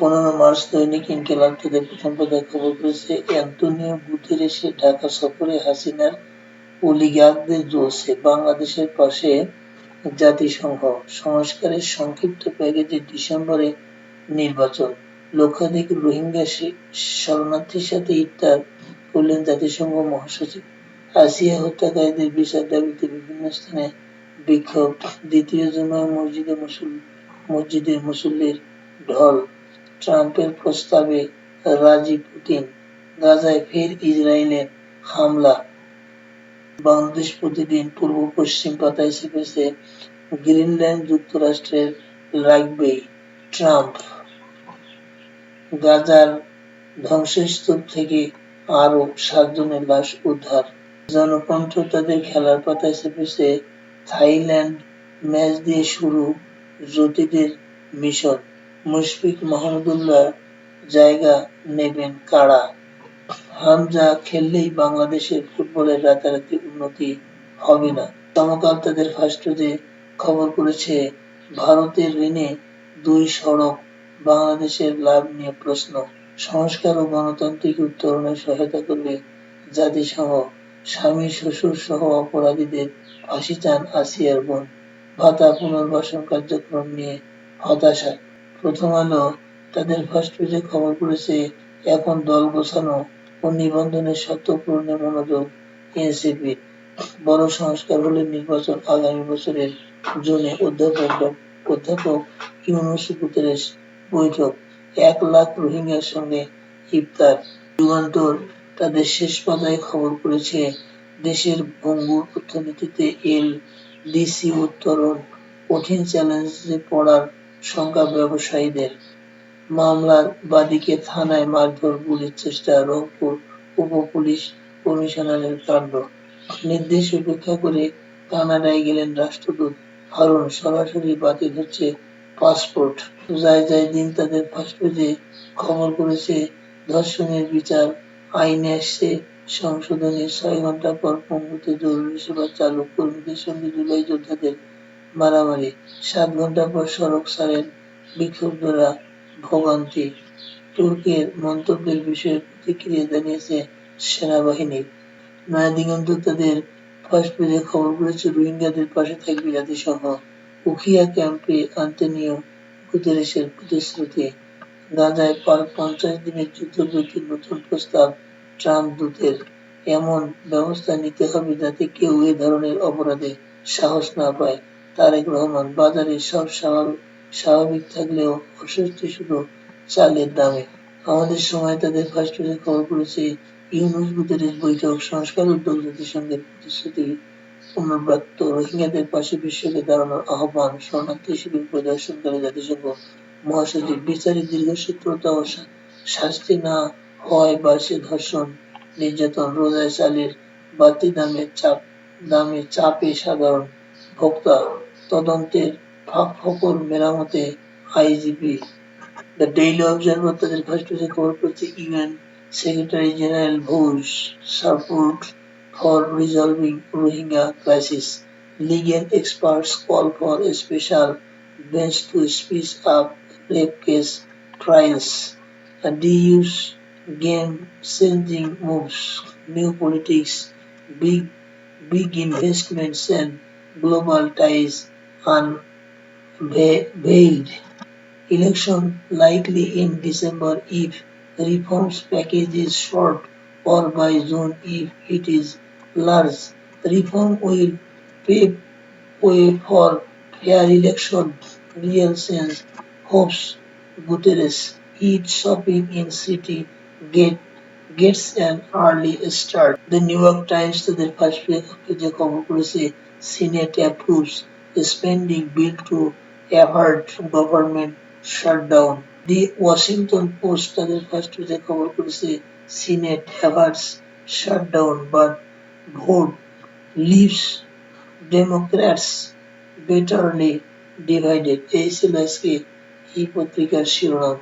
পনেরো মার্চ দৈনিক ইনকিলাব প্রথম পাতায় খবর করেছে অ্যান্তোনিও গুতেরেসের ঢাকা সফরে হাসিনার অলিগারদের জ্বলছে বাংলাদেশের পাশে জাতিসংঘ। সংস্কারের সংক্ষিপ্ত প্যাকেজে ডিসেম্বরে নির্বাচন। লক্ষাধিক রোহিঙ্গা শরণার্থীর সাথে ইফতার করলেন জাতিসংঘ মহাসচিব। আসিয়া হত্যাকারীদের বিচার দাবিতে বিভিন্ন স্থানে বিক্ষোভ। দ্বিতীয় জুমায় মসজিদে মুসল, মসজিদে মুসল্লির ঢল। ট্রাম্পের প্রস্তাবে রাজি পুতিন গাজায় ফের ইসরায়েলের হামলা। বাংলাদেশ প্রতিদিন পূর্ব পশ্চিম পাতায় চেপেছে গ্রিনল্যান্ড যুক্তরাষ্ট্রের লাগবেই ট্রাম্প। গাজার ধ্বংসস্তূপ থেকে আরও সাতজনের লাশ উদ্ধার। জনকণ্ঠ তাদের খেলার পাতায় চেপেছে থাইল্যান্ড ম্যাচ দিয়ে শুরু জ্যোতিদের মিশন। মুশফিক মাহমুদুল্লাহ জায়গা নেবেন কারা? হামজা খেললেই বাংলাদেশের ফুটবলের রাতারাতি উন্নতি হবে না। সমকাল তাদের ফার্স্টে খবর করেছে, ভারতের ঋণে দুই সড়ক, বাংলাদেশের লাভ নিয়ে প্রশ্ন। সংস্কার ও গণতান্ত্রিক উত্তরণে সহায়তা করবে জাতিসংঘ। স্বামী, শ্বশুর সহ অপরাধীদের ফাঁসি চান আসিয়ার বোন। ভাতা পুনর্বাসন কার্যক্রম নিয়ে হতাশা। প্রথম আলো তাদের ফার্স্ট পেজে খবর করেছে এখন দল গোছানো ও নিবন্ধনের শর্ত পূরণে মনোযোগ এনসিপির বড় সংস্কার হলে নির্বাচন আগামী বছরের জুনে অধ্যাপক অধ্যাপক ইউনুস গুতেরেস বৈঠক। এক লাখ রোহিঙ্গার সঙ্গে ইফতার। যুগান্তর তাদের শেষ পাতায় খবর করেছে দেশের ভঙ্গুর অর্থনীতিতে এল ডিসি উত্তরণ কঠিন চ্যালেঞ্জে পড়ার শঙ্কা ব্যবসায়ীদের মামলার বাদীকে থানায় মারধর, গুলির চেষ্টা রংপুর উপ পুলিশ কমিশনারের কাণ্ড। নির্দেশ উপেক্ষা করে কানাডায় গেলেন রাষ্ট্রদূত হারুন, সরাসরি বাতিল হচ্ছে পাসপোর্ট। যায় যায় দিন তাদের পেজে খবর করেছে, ধর্ষণের বিচার আইনে আসছে, সংশোধনের ছয় ঘণ্টা পর পঙ্গুতে জরুরি সেবা চালু। কর্মীদের সঙ্গে জুলাই যোদ্ধাদের মারামারি, সাত ঘণ্টা পর সড়ক ছাড়েন বিক্ষুব্ধরা ভোগান্তি। তুর্কের মন্তব্যের বিষয়ে প্রতিক্রিয়া জানিয়েছে সেনাবাহিনী। নয়াদিগন্ত তাদের ফার্স্ট পেজে খবর করেছে রোহিঙ্গাদের পাশে থাকবে জাতিসংঘ। উখিয়া ক্যাম্পে আন্তনিও গুতেরেসের প্রতিশ্রুতি। গাজায় পার পঞ্চাশ দিনের যুদ্ধবিরতির নতুন প্রস্তাব ট্রাম্প দূতের। এমন ব্যবস্থা নিতে হবে যাতে কেউ এ ধরনের অপরাধে সাহস না পায়। তারেক রহমান বাজারে সব স্বাভাবিক থাকলেও অস্বস্তি শুধু চালের দামে। আমাদের সময় তাদের ফার্স্ট খবর করেছে ইউনুস গুতেরেস বৈঠক সংস্কার উদ্যোগ জাতিসংঘের প্রতিশ্রুতি পুনর্ব্যক্ত রোহিঙ্গাদের পাশে বিশ্বকে দাঁড়ানোর আহ্বান শরণার্থী শিবির পরিদর্শনকারী জাতিসংঘ। মহাসচিব বিচারে দীর্ঘসূত্রতা ও শাস্তি না হয় বাড়ছে ধর্ষণ, নির্যাতন, রোজায় চালের বাড়তি দামে চাপ, দামে চাপে সাধারণ ভোক্তা তদন্তের ফাঁক Fakhar মেরামতে IGP the daily observer তাদের ফার্স্ট পেজে খবর করছে UN secretary general vows support for resolving Rohingya crisis legal experts call for a special bench to speed up rape case trials dues game changing moves new politics big big investments and global ties unveiled election likely in december if reforms package is short or by june if it is large reform will pave way for fair election real sense hopes guterres eat shopping in city get gets an early start. The New York Times তাদের first পেজে খবর করেছে senate approves spending bill to avert government shutdown the Washington Post তাদের first পেজে খবর করেছে senate averts shutdown but vote leaves Democrats bitterly divided এই ছিল আজকে এই পত্রিকার শিরোনাম